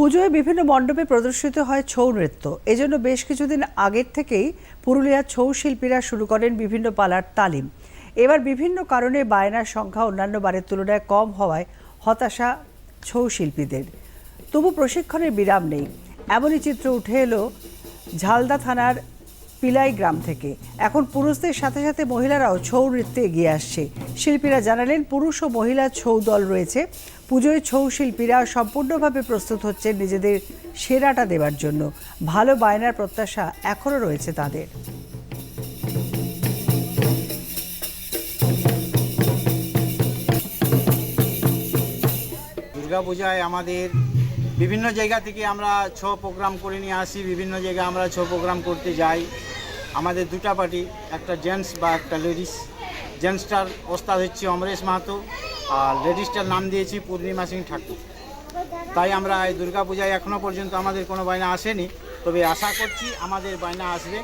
পুজোয় বিভিন্ন মণ্ডপে প্রদর্শিত হয় ছৌ নৃত্য। এজন্য বেশ কিছুদিন আগের থেকেই পুরুলিয়ার ছৌ শিল্পীরা শুরু করেন বিভিন্ন পালার তালিম। এবার বিভিন্ন কারণে বায়নার সংখ্যা অন্যান্য বারের তুলনায় কম হওয়ায় হতাশা ছৌ শিল্পীদের। তবু প্রশিক্ষণের বিরাম নেই। এমনই চিত্র উঠে এলো ঝালদা থানার পিলাই গ্রাম থেকে। এখন পুরুষদের সাথে সাথে মহিলারাও ছৌ নৃত্যে এগিয়ে আসছে। শিল্পীরা জানালেন, পুরুষ ও মহিলা ছৌ দল রয়েছে। পুজোয় ছৌ শিল্পীরা সম্পূর্ণভাবে প্রস্তুত হচ্ছেন নিজেদের সেরাটা দেওয়ার জন্য। ভালো বায়নার প্রত্যাশা এখনও রয়েছে তাদের। দুর্গাপূজায় আমাদের বিভিন্ন জায়গা থেকে আমরা ছৌ প্রোগ্রাম করে নিয়ে আসি, বিভিন্ন জায়গায় আমরা ছৌ প্রোগ্রাম করতে যাই। আমাদের দুটা পার্টি, একটা জেন্টস বা একটা লেডিস জেন্টসটার ওস্তাদ হচ্ছে অমরেশ মাহাতো, আর লেডিসটার নাম দিয়েছি পূর্ণিমা সিং ঠাকুর। তাই আমরা এই দুর্গাপূজায় এখনও পর্যন্ত আমাদের কোনো বায়না আসেনি, তবে আশা করছি আমাদের বায়না আসবে।